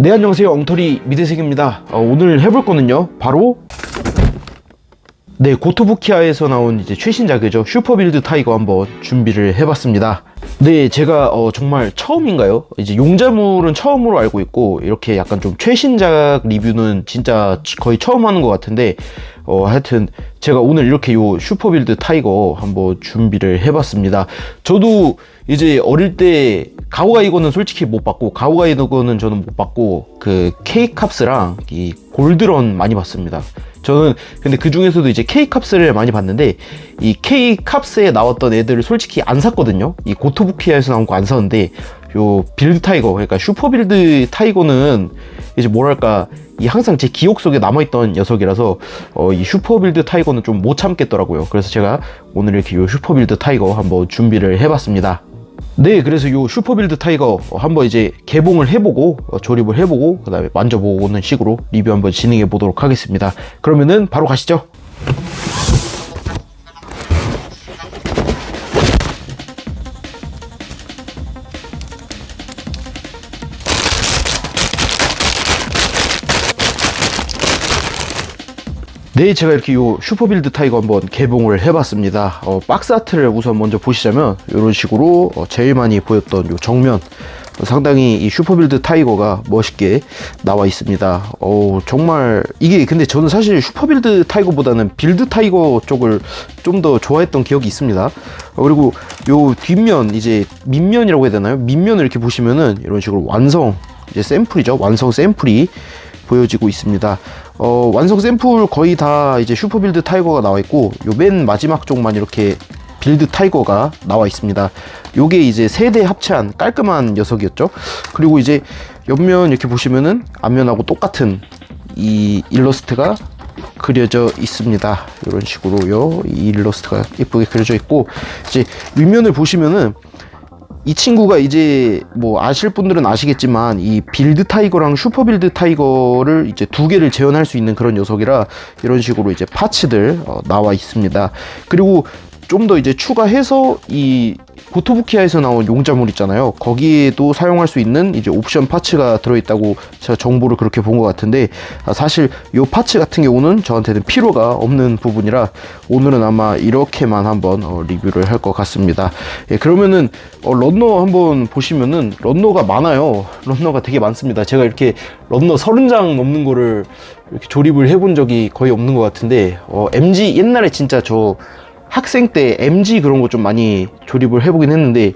네 안녕하세요. 엉터리 미대생입니다. 어, 오늘 해볼 거는요 바로 네 고토부키아에서 나온 이제 최신작이죠. 슈퍼빌드 타이거 한번 준비를 해봤습니다. 네 제가 어, 정말 처음인가요? 이제 용자물은 처음으로 알고 있고 이렇게 약간 좀 최신작 리뷰는 진짜 거의 처음 하는 것 같은데 어, 하여튼 제가 오늘 이렇게 요 슈퍼빌드 타이거 한번 준비를 해봤습니다. 저도 이제 어릴 때 가오가 이거는 솔직히 못 봤고 가오가 이거는 저는 못 봤고 그 K캅스랑 이 골드런 많이 봤습니다. 저는 근데 그 중에서도 이제 K캅스를 많이 봤는데 이 K캅스에 나왔던 애들을 솔직히 안 샀거든요. 이 고토부키아에서 나온 거 안 샀는데 요 빌드 타이거 그러니까 슈퍼 빌드 타이거는 이제 뭐랄까 이 항상 제 기억 속에 남아있던 녀석이라서 어, 이 슈퍼 빌드 타이거는 좀 못 참겠더라고요. 그래서 제가 오늘 이렇게 요 슈퍼 빌드 타이거 한번 준비를 해봤습니다. 네, 그래서 요 슈퍼빌드 타이거 어, 한번 이제 개봉을 해보고 어, 조립을 해보고 그 다음에 만져보고 오는 식으로 리뷰 한번 진행해 보도록 하겠습니다. 그러면은 바로 가시죠. 네, 제가 이렇게 요 슈퍼빌드 타이거 한번 개봉을 해봤습니다. 어, 박스 아트를 우선 먼저 보시자면 이런 식으로 어, 제일 많이 보였던 요 정면 어, 상당히 이 슈퍼빌드 타이거가 멋있게 나와 있습니다. 어, 정말 이게 근데 저는 사실 슈퍼빌드 타이거보다는 빌드 타이거 쪽을 좀 더 좋아했던 기억이 있습니다. 어, 그리고 요 뒷면 이제 밑면이라고 해야 되나요? 밑면을 이렇게 보시면은 이런 식으로 완성 이제 샘플이죠. 완성 샘플이 보여지고 있습니다. 어, 완성 샘플 거의 다 이제 슈퍼빌드 타이거가 나와 있고 요 맨 마지막 쪽만 이렇게 빌드 타이거가 나와 있습니다. 요게 이제 세대 합체한 깔끔한 녀석이었죠. 그리고 이제 옆면 이렇게 보시면은 앞면하고 똑같은 이 일러스트가 그려져 있습니다. 이런 식으로요. 이 일러스트가 예쁘게 그려져 있고 이제 윗면을 보시면은 이 친구가 이제 뭐 아실 분들은 아시겠지만 이 빌드 타이거랑 슈퍼 빌드 타이거를 이제 두 개를 재현할 수 있는 그런 녀석이라 이런 식으로 이제 파츠들 어, 나와 있습니다. 그리고 좀 더 이제 추가해서 이 고토부키아에서 나온 용자물 있잖아요. 거기에도 사용할 수 있는 이제 옵션 파츠가 들어있다고 제가 정보를 그렇게 본 것 같은데 아, 사실 이 파츠 같은 경우는 저한테는 필요가 없는 부분이라 오늘은 아마 이렇게만 한번 어, 리뷰를 할 것 같습니다. 예, 그러면은 어, 런너 한번 보시면은 런너가 많아요. 런너가 되게 많습니다. 제가 이렇게 런너 30장 넘는 거를 이렇게 조립을 해본 적이 거의 없는 것 같은데 어, MG 옛날에 진짜 저 학생 때 MG 그런 거 좀 많이 조립을 해보긴 했는데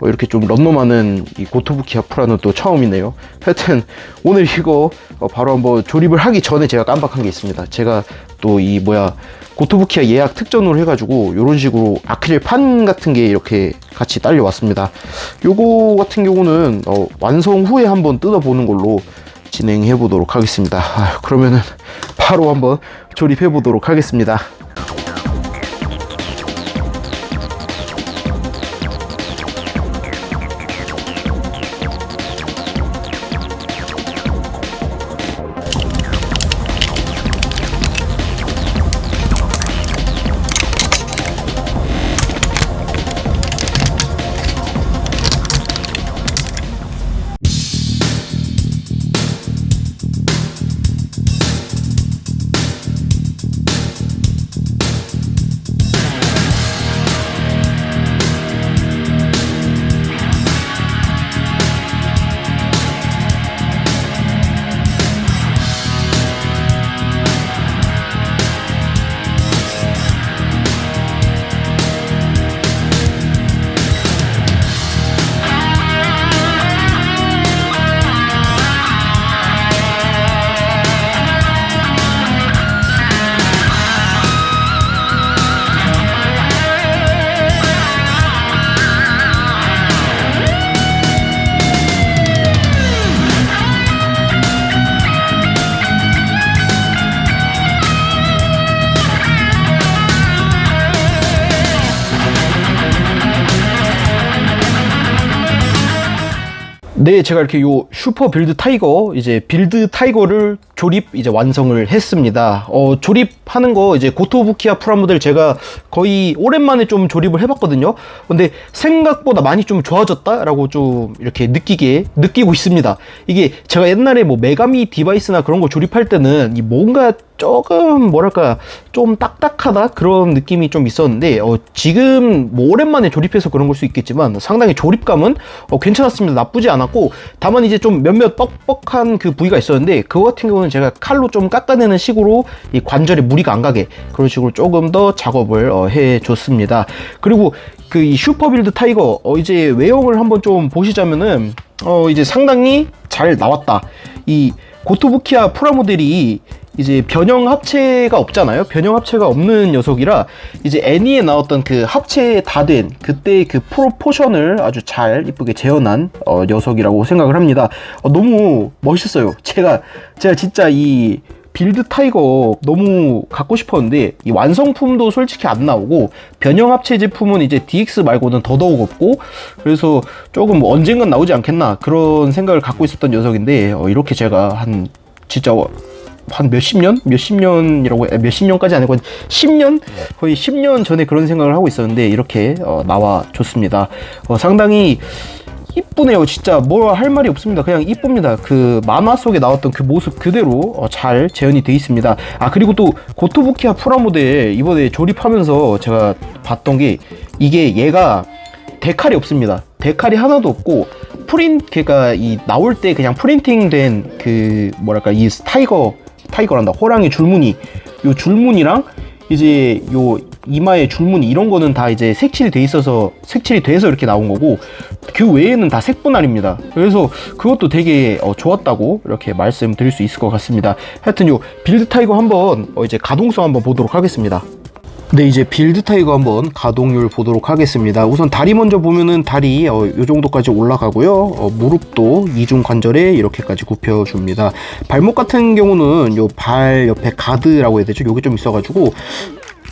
어, 이렇게 좀 런너 많은 이 고토부키 아프라는 또 처음이네요. 하여튼 오늘 이거 어, 바로 한번 조립을 하기 전에 제가 깜빡한 게 있습니다. 제가 또 이 뭐야 고토부키아 예약 특전으로 해가지고 이런 식으로 아크릴 판 같은 게 이렇게 같이 딸려 왔습니다. 요거 같은 경우는 어, 완성 후에 한번 뜯어보는 걸로 진행해 보도록 하겠습니다. 아휴, 그러면은 바로 한번 조립해 보도록 하겠습니다. 네, 제가 이렇게 요 슈퍼 빌드 타이거 이제 빌드 타이거를 조립 이제 완성을 했습니다. 어, 조립하는 거 이제 고토부키아 프라모델 제가 거의 오랜만에 좀 조립을 해봤거든요. 근데 생각보다 많이 좀 좋아졌다라고 좀 이렇게 느끼게 느끼고 있습니다. 이게 제가 옛날에 뭐 메가미 디바이스나 그런 거 조립할 때는 이 뭔가 조금 뭐랄까 좀 딱딱하다 그런 느낌이 좀 있었는데 어, 지금 뭐 오랜만에 조립해서 그런 걸 수 있겠지만 상당히 조립감은 어, 괜찮았습니다 나쁘지 않았고 다만 이제 좀 몇몇 뻑뻑한 그 부위가 있었는데 그거 같은 경우는 제가 칼로 좀 깎아내는 식으로 이 관절에 무리가 안 가게 그런 식으로 조금 더 작업을 어, 해줬습니다. 그리고 그 이 슈퍼빌드 타이거 어, 이제 외형을 한번 좀 보시자면은 어 이제 상당히 잘 나왔다. 이 고토부키아 프라모델이 이제 변형 합체가 없잖아요. 변형 합체가 없는 녀석이라 이제 애니에 나왔던 그 합체 다 된 그때 그 프로포션을 아주 잘 이쁘게 재현한 어, 녀석이라고 생각을 합니다. 어, 너무 멋있어요. 제가 제가 진짜 이 빌드 타이거 너무 갖고 싶었는데 이 완성품도 솔직히 안 나오고 변형 합체 제품은 이제 DX 말고는 더더욱 없고 그래서 조금 뭐 언젠간 나오지 않겠나 그런 생각을 갖고 있었던 녀석인데 어, 이렇게 제가 한 진짜 한 몇십 년? 몇십 년이라고, 해- 몇십 년까지 아니고, 10년? 거의 10년 전에 그런 생각을 하고 있었는데, 이렇게, 어, 나와줬습니다. 어, 상당히, 이쁘네요. 진짜 뭐할 말이 없습니다. 그냥 이쁩니다. 그 만화 속에 나왔던 그 모습 그대로 어, 잘 재현이 돼 있습니다. 아 그리고 또 고토부키아 프라모델 이번에 조립하면서 제가 봤던 게 이게 얘가 데칼이 없습니다. 데칼이 하나도 없고 프린 그러니까 이 나올 때 그냥 프린팅된 그 뭐랄까 이 타이거 타이거란다 호랑이 줄무늬 요 줄무늬랑 이제 요 이마에 줄무늬 이런 거는 다 이제 색칠이 돼 있어서 색칠이 돼서 이렇게 나온 거고 그 외에는 다 색분할입니다. 그래서 그것도 되게 어, 좋았다고 이렇게 말씀드릴 수 있을 것 같습니다. 하여튼 요 빌드 타이거 한번 어, 이제 가동성 한번 보도록 하겠습니다. 네 이제 빌드 타이거 한번 가동률 보도록 하겠습니다. 우선 다리 먼저 보면은 다리 어, 요 정도까지 올라가고요. 어, 무릎도 이중 관절에 이렇게까지 굽혀 줍니다. 발목 같은 경우는 요 발 옆에 가드라고 해야 되죠? 요게 좀 있어 가지고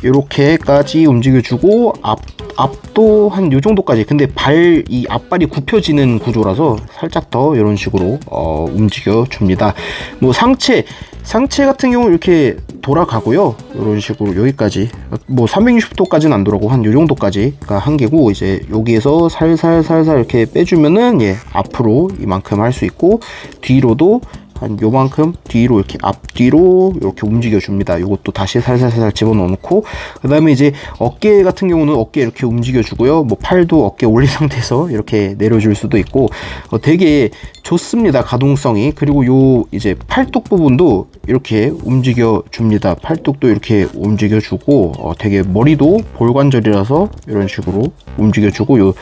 이렇게까지 움직여주고 앞 앞도 한 요 정도까지. 근데 발 이 앞발이 굽혀지는 구조라서 살짝 더 이런 식으로 어, 움직여 줍니다. 뭐 상체 상체 같은 경우 이렇게 돌아가고요. 이런 식으로 여기까지. 뭐 360도까지는 안 돌아고 한 요 정도까지가 한계고 이제 여기에서 살살살살 이렇게 빼주면은 예 앞으로 이만큼 할 수 있고 뒤로도 한 요만큼 뒤로 이렇게 앞뒤로 이렇게 움직여 줍니다. 이것도 다시 살살살살 집어넣어 놓고 그 다음에 이제 어깨 같은 경우는 어깨 이렇게 움직여 주고요. 뭐 팔도 어깨 올린 상태에서 이렇게 내려줄 수도 있고 어, 되게 좋습니다. 가동성이 그리고 요 이제 팔뚝 부분도 이렇게 움직여 줍니다. 팔뚝도 이렇게 움직여 주고 어, 되게 머리도 볼관절이라서 이런 식으로 움직여 주고 요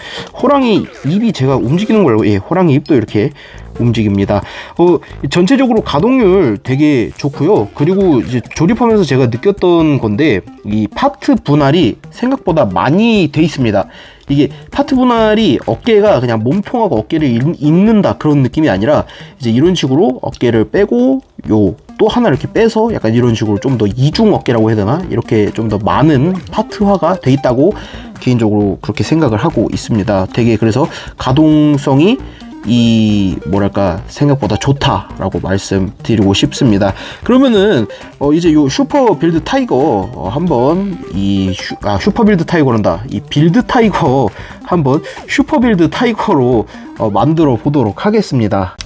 호랑이 입이 제가 움직이는 걸로 예, 호랑이 입도 이렇게 움직입니다. 어, 전체적으로 가동률 되게 좋고요. 그리고 이제 조립하면서 제가 느꼈던 건데 이 파트 분할이 생각보다 많이 돼 있습니다. 이게 파트 분할이 어깨가 그냥 몸통하고 어깨를 잇- 잇는다 그런 느낌이 아니라 이제 이런 식으로 어깨를 빼고 요 또 하나 이렇게 빼서 약간 이런 식으로 좀 더 이중 어깨라고 해야 되나 이렇게 좀 더 많은 파트화가 돼 있다고 개인적으로 그렇게 생각을 하고 있습니다. 되게 그래서 가동성이 이 뭐랄까 생각보다 좋다라고 말씀드리고 싶습니다. 그러면은 어 이제 요 슈퍼 빌드 타이거 어 한번 이 슈, 아, 슈퍼 빌드 타이거란다. 이 빌드 타이거 한번 슈퍼 빌드 타이거로 어, 만들어 보도록 하겠습니다.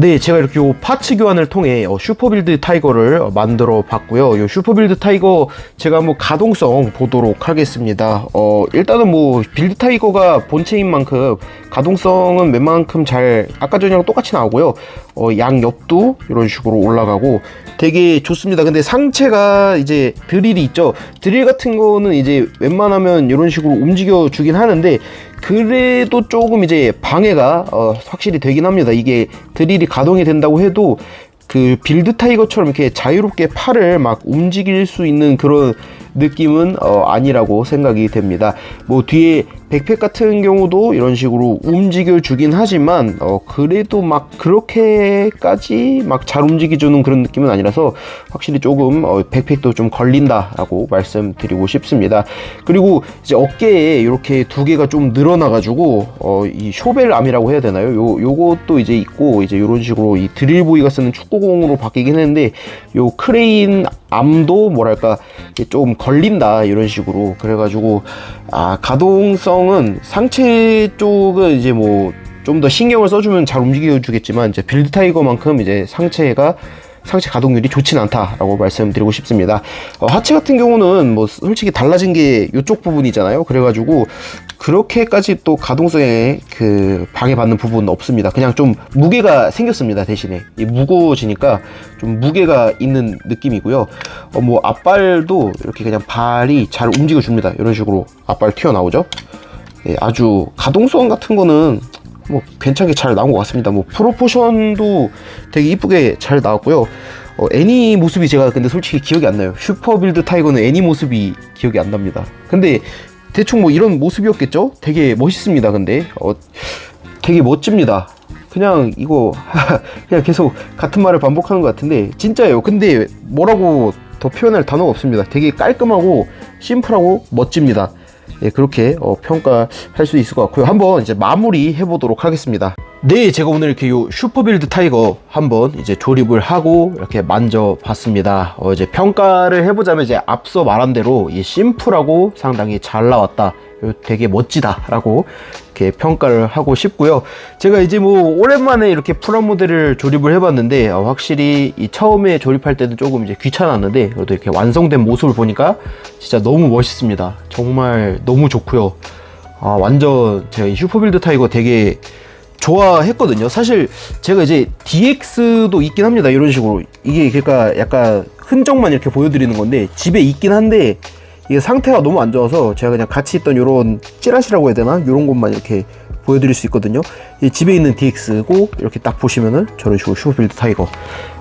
네, 제가 이렇게 요 파츠 교환을 통해 어, 슈퍼빌드 타이거를 어, 만들어 봤고요. 요 슈퍼빌드 타이거 제가 한번 가동성 보도록 하겠습니다. 어, 일단은 뭐 빌드 타이거가 본체인 만큼 가동성은 웬만큼 잘 아까 전이랑 똑같이 나오고요. 어, 양 옆도 이런 식으로 올라가고 되게 좋습니다. 근데 상체가 이제 드릴이 있죠. 드릴 같은 거는 이제 웬만하면 이런 식으로 움직여 주긴 하는데 그래도 조금 이제 방해가 어, 확실히 되긴 합니다. 이게 드릴이 가동이 된다고 해도 그 빌드 타이거처럼 이렇게 자유롭게 팔을 막 움직일 수 있는 그런 느낌은 어, 아니라고 생각이 됩니다. 뭐 뒤에 백팩 같은 경우도 이런 식으로 움직여 주긴 하지만 어, 그래도 막 그렇게까지 막 잘 움직여 주는 그런 느낌은 아니라서 확실히 조금 어, 백팩도 좀 걸린다라고 말씀드리고 싶습니다. 그리고 이제 어깨에 이렇게 두 개가 좀 늘어나 가지고 어, 이 쇼벨암이라고 해야 되나요? 요 요것도 이제 있고 이제 이런 식으로 이 드릴 보이가 쓰는 축구공으로 바뀌긴 했는데 요 크레인 암도 뭐랄까 좀 걸린다 이런 식으로 그래가지고 아 가동성 은 상체 쪽은 이제 뭐 좀 더 신경을 써주면 잘 움직여 주겠지만 이제 빌드 타이거만큼 이제 상체가 상체 가동률이 좋진 않다라고 말씀드리고 싶습니다. 어, 하체 같은 경우는 뭐 솔직히 달라진 게 이쪽 부분이잖아요. 그래가지고 그렇게까지 또 가동성에 그 방해받는 부분은 없습니다. 그냥 좀 무게가 생겼습니다. 대신에 이 무거워지니까 좀 무게가 있는 느낌이고요. 어, 뭐 앞발도 이렇게 그냥 발이 잘 움직여 줍니다. 이런 식으로 앞발 튀어나오죠. 예, 아주 가동성 같은 거는 뭐 괜찮게 잘 나온 것 같습니다. 뭐 프로포션도 되게 이쁘게 잘 나왔고요. 어, 애니 모습이 제가 근데 솔직히 기억이 안 나요. 슈퍼빌드 타이거는 애니 모습이 기억이 안 납니다. 근데 대충 뭐 이런 모습이었겠죠? 되게 멋있습니다. 근데 어, 되게 멋집니다. 그냥 이거 그냥 계속 같은 말을 반복하는 것 같은데 진짜예요. 근데 뭐라고 더 표현할 단어가 없습니다. 되게 깔끔하고 심플하고 멋집니다. 예, 그렇게 어, 평가할 수 있을 것 같고요. 한번 이제 마무리 해보도록 하겠습니다. 네, 제가 오늘 이렇게 요 슈퍼빌드 타이거 한번 이제 조립을 하고 이렇게 만져봤습니다. 어, 이제 평가를 해보자면 이제 앞서 말한 대로 이 심플하고 상당히 잘 나왔다. 요 되게 멋지다라고 이렇게 평가를 하고 싶고요. 제가 이제 뭐 오랜만에 이렇게 프라 모델을 조립을 해봤는데 어, 확실히 이 처음에 조립할 때도 조금 이제 귀찮았는데 그래도 이렇게 완성된 모습을 보니까 진짜 너무 멋있습니다. 정말 너무 좋고요. 아 완전 제가 이 슈퍼빌드 타이거 되게 좋아했거든요. 사실 제가 이제 DX도 있긴 합니다. 이런 식으로 이게 그러니까 약간 흔적만 이렇게 보여드리는 건데 집에 있긴 한데 이게 상태가 너무 안 좋아서 제가 그냥 같이 있던 요런 찌라시라고 해야 되나? 요런 것만 이렇게 보여드릴 수 있거든요. 이 집에 있는 DX고 이렇게 딱 보시면은 저런 식으로 슈퍼빌드 타이거.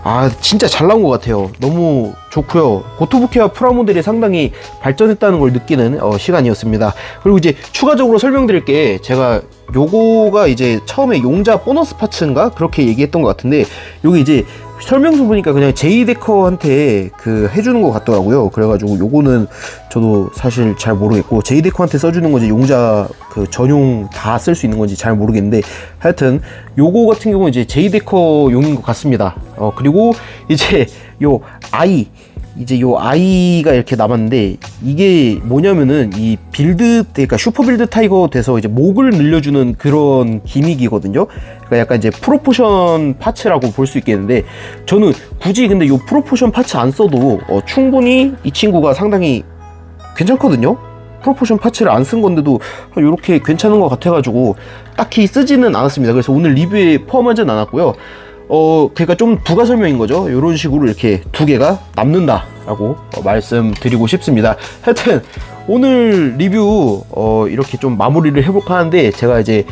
아 진짜 잘 나온 것 같아요. 너무 좋고요. 고토부키와 프라모델이 상당히 발전했다는 걸 느끼는 어, 시간이었습니다. 그리고 이제 추가적으로 설명드릴 게 제가 요거가 이제 처음에 용자 보너스 파츠인가 그렇게 얘기했던 것 같은데 요게 이제 설명서 보니까 그냥 제이데커한테 그 해주는 것 같더라고요. 그래가지고 요거는 저도 사실 잘 모르겠고 제이데커한테 써주는 건지 용자 그 전용 다 쓸 수 있는 건지 잘 모르겠는데 하여튼 요거 같은 경우는 이제 제이데커용인 것 같습니다. 어 그리고 이제 요 아이 이제 요 아이가 이렇게 남았는데 이게 뭐냐면은 이 빌드 그러니까 슈퍼 빌드 타이거 돼서 이제 목을 늘려주는 그런 기믹이거든요. 그러니까 약간 이제 프로포션 파츠라고 볼 수 있겠는데 저는 굳이 근데 요 프로포션 파츠 안 써도 어, 충분히 이 친구가 상당히 괜찮거든요. 프로포션 파츠를 안 쓴 건데도 이렇게 괜찮은 것 같아가지고 딱히 쓰지는 않았습니다. 그래서 오늘 리뷰에 포함하지는 않았고요. 어, 그러니까 좀 부가 설명인 거죠. 이런 식으로 이렇게 두 개가 남는다라고 어, 말씀드리고 싶습니다. 하여튼 오늘 리뷰 어, 이렇게 좀 마무리를 해볼까 하는데 제가 이제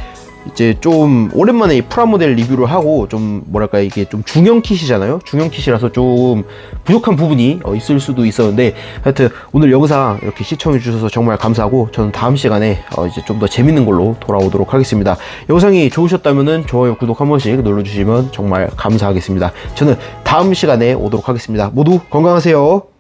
이제 좀 오랜만에 이 프라모델 리뷰를 하고 좀 뭐랄까 이게 좀 중형 킷이잖아요. 중형 킷이라서 좀 부족한 부분이 어, 있을 수도 있었는데 하여튼 오늘 영상 이렇게 시청해 주셔서 정말 감사하고 저는 다음 시간에 어, 이제 좀 더 재밌는 걸로 돌아오도록 하겠습니다. 영상이 좋으셨다면은 좋아요, 구독 한 번씩 눌러주시면 정말 감사하겠습니다. 저는 다음 시간에 오도록 하겠습니다. 모두 건강하세요.